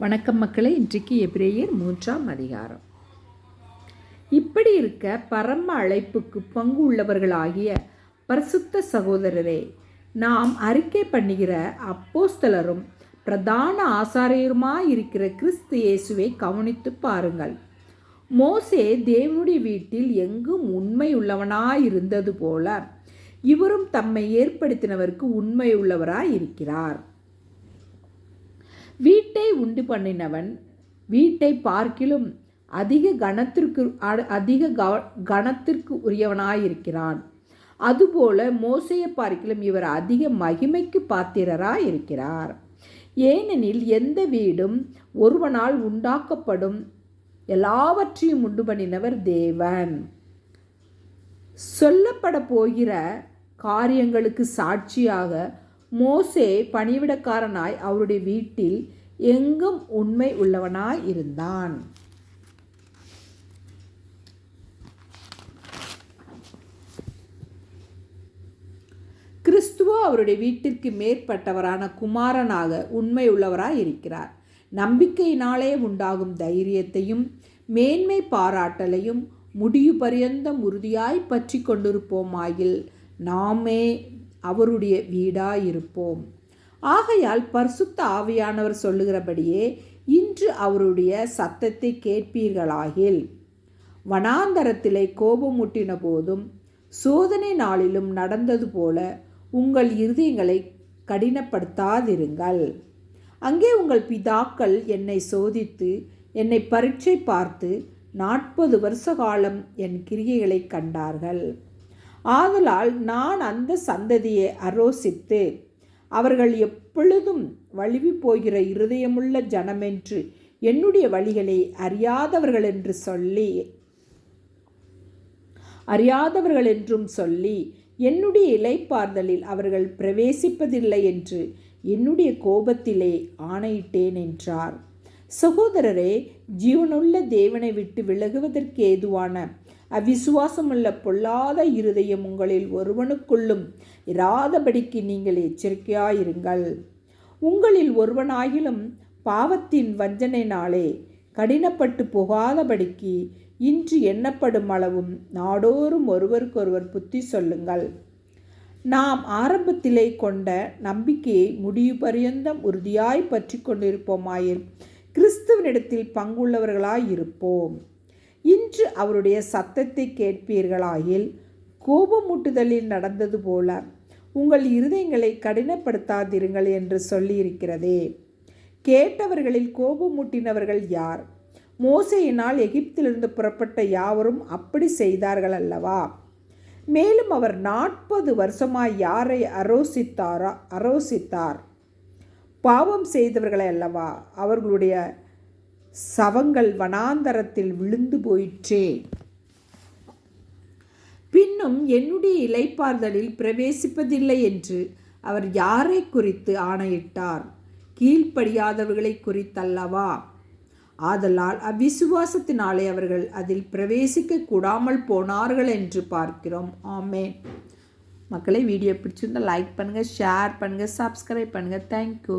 வணக்கம் மக்களே இன்றைக்கு எப்ரேயர் மூன்றாம் அதிகாரம். இப்படி இருக்க பரம அழைப்புக்கு பங்கு உள்ளவர்களாகிய பரிசுத்த சகோதரரே நாம் அறிக்கை பண்ணுகிற அப்போஸ்தலரும் பிரதான ஆசாரியருமாயிருக்கிற கிறிஸ்து இயேசுவை கவனித்து பாருங்கள். மோசே தேவனுடைய வீட்டில் எங்கும் உண்மையுள்ளவனாயிருந்தது போல இவரும் தம்மை ஏற்படுத்தினவருக்கு உண்மை உள்ளவராயிருக்கிறார் வீட்டை உண்டு பண்ணினவன் வீட்டை பார்க்கிலும் அதிக கணத்திற்கு அதிக கனத்திற்கு உரியவனாயிருக்கிறான். அதுபோல மோசையை பார்க்கிலும் இவர் அதிக மகிமைக்கு பாத்திரராய் இருக்கிறார் ஏனெனில் எந்த வீடும் ஒருவனால் உண்டாக்கப்படும் எல்லாவற்றையும் உண்டு பண்ணினவர் தேவன். சொல்லப்பட போகிற காரியங்களுக்கு சாட்சியாக மோசே பணிவிடக்காரனாய் அவருடைய வீட்டில் எங்கும் உண்மை உள்ளவனாய் இருந்தான் கிறிஸ்துவோ அவருடைய வீட்டிற்கு மேற்பட்டவரான குமாரனாக உண்மை உள்ளவராய் இருக்கிறார் நம்பிக்கையினாலே உண்டாகும் தைரியத்தையும் மேன்மை பாராட்டலையும் முடிவு பரியந்தம் உறுதியாய் பற்றி கொண்டிருப்போமாயில் நாமே அவருடைய வீடாயிருப்போம். ஆகையால் பரிசுத்த ஆவியானவர் சொல்லுகிறபடியே இன்று அவருடைய சத்தத்தை கேட்பீர்களாகில். வனாந்தரத்திலே கோபமூட்டின போதும் சோதனை நாளிலும் நடந்தது போல உங்கள் இருதயங்களை கடினப்படுத்தாதிருங்கள். அங்கே உங்கள் பிதாக்கள் என்னை சோதித்து என்னை பரீட்சை பார்த்து நாற்பது வருஷ காலம் என் கிரியைகளை கண்டார்கள். ஆதலால் நான் அந்த சந்ததியை அரோசித்து அவர்கள் எப்பொழுதும் வழுவி போகிற இருதயமுள்ள ஜனமென்று என்னுடைய வழிகளை அறியாதவர்கள் என்று சொல்லி அறியாதவர்கள் என்றும் சொல்லி என்னுடைய இலைப்பார்தலில் அவர்கள் பிரவேசிப்பதில்லை என்று என்னுடைய கோபத்திலே ஆணையிட்டேன் என்றார். சகோதரரே ஜீவனுள்ள தேவனை விட்டு விலகுவதற்கு ஏதுவான அவ்விசுவாசமுள்ள பொல்லாத இருதயம் உங்களில் ஒருவனுக்குள்ளும் இராதபடிக்கு நீங்கள் எச்சரிக்கையாயிருங்கள். உங்களில் ஒருவனாகிலும் பாவத்தின் வஞ்சனைனாலே கடினப்பட்டு போகாதபடிக்கு இன்று எண்ணப்படும் அளவும் நாடோறும் ஒருவருக்கொருவர் புத்தி சொல்லுங்கள். நாம் ஆரம்பத்திலே கொண்ட நம்பிக்கையை முடிவு பரியந்தம் உறுதியாய் பற்றி கொண்டிருப்போமாயின் கிறிஸ்துவனிடத்தில் பங்குள்ளவர்களாயிருப்போம். இன்று அவருடைய சத்தத்தை கேட்பீர்களாயில்? கோபமூட்டுதலில் நடந்தது போல உங்கள் இருதயங்களை கடினப்படுத்தாதிருங்கள் என்று சொல்லியிருக்கிறதே. கேட்டவர்களில் கோபமூட்டினவர்கள் யார்? மோசையினால் எகிப்திலிருந்து புறப்பட்ட யாவரும் அப்படி செய்தார்கள் அல்லவா? மேலும் அவர் நாற்பது வருஷமாய் யாரை அரோசித்தாரா அரோசித்தார் பாவம் செய்தவர்களை அல்லவா? அவர்களுடைய சவங்கள் வனாந்தரத்தில் விழுந்து போயிற்றே. பின்னும் என்னுடைய இலைப்பார்தலில் பிரவேசிப்பதில்லை என்று அவர் யாரை குறித்து ஆணையிட்டார்? கீழ்ப்படியாதவர்களை குறித்தல்லவா? ஆதலால் அவ்விசுவாசத்தினாலே அவர்கள் அதில் பிரவேசிக்க கூடாமல் போனார்கள் என்று பார்க்கிறோம். ஆமே மக்களை வீடியோ பிடிச்சிருந்தால் லைக் பண்ணுங்கள் ஷேர் பண்ணுங்கள் சப்ஸ்கிரைப் பண்ணுங்கள் தேங்க்யூ